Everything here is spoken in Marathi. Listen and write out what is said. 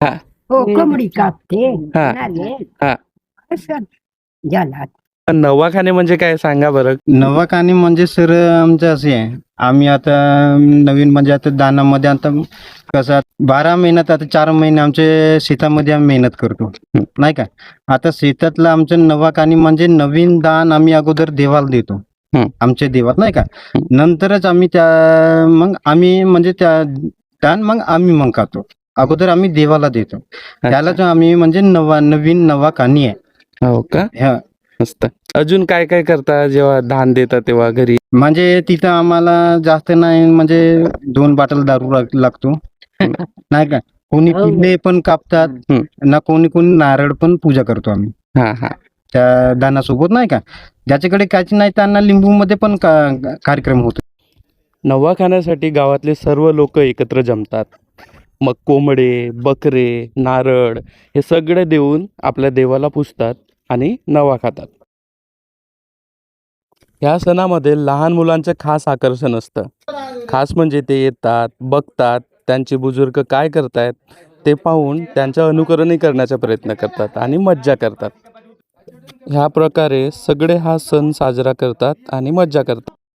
हा. हो कोंबडी कापते हा. हा. असं नवाखाने म्हणजे काय सांगा बरं? नवाखाने म्हणजे सर आमचं असे आहे. आम्ही आता नवीन म्हणजे आता दानामध्ये आता कसं बारा महिन्यात आता चार महिने आमचे शेतामध्ये आम्ही मेहनत करतो. नाही का? आता शेतातलं आमचं नवाखाने म्हणजे नवीन दान आम्ही अगोदर देवाला देतो. हं. आमच्या देवात नाही का? नंतरच आम्ही त्या मग आम्ही म्हणजे त्या दान मग आम्ही मग खातो. अगोदर आम्ही देवाला देतो. त्यालाच आम्ही म्हणजे नवा नवीन नवाखानी आहे. हो का? मस्त. अजून काय काय करता जेव्हा धान देता तेव्हा घरी? म्हणजे तिथं आम्हाला जास्त नाही म्हणजे दोन बाटल दारू लाग- लागतो. नाही का? कोणी हो. किल्ले पण कापतात. ना कोणी कोणी नारळ पण पूजा करतो आम्ही. हा हा. त्या दानासोबत नाही का? ज्याच्याकडे काहीच नाही त्यांना लिंबू मध्ये पण कार्यक्रम होतो. नवाखान्यासाठी गावातले सर्व लोक एकत्र जमतात. मग कोंबडे बकरे नारळ हे सगळे देऊन आपल्या देवाला पुजतात आणि नवा खातात. ह्या सणामध्ये लहान मुलांचं खास आकर्षण असतं. खास म्हणजे ते येतात बघतात त्यांचे बुजुर्ग काय करतायत ते पाहून त्यांचं अनुकरणही करण्याचा प्रयत्न करतात आणि मज्जा करतात. ह्या प्रकारे सगळे हा सण साजरा करतात आणि मज्जा करतात.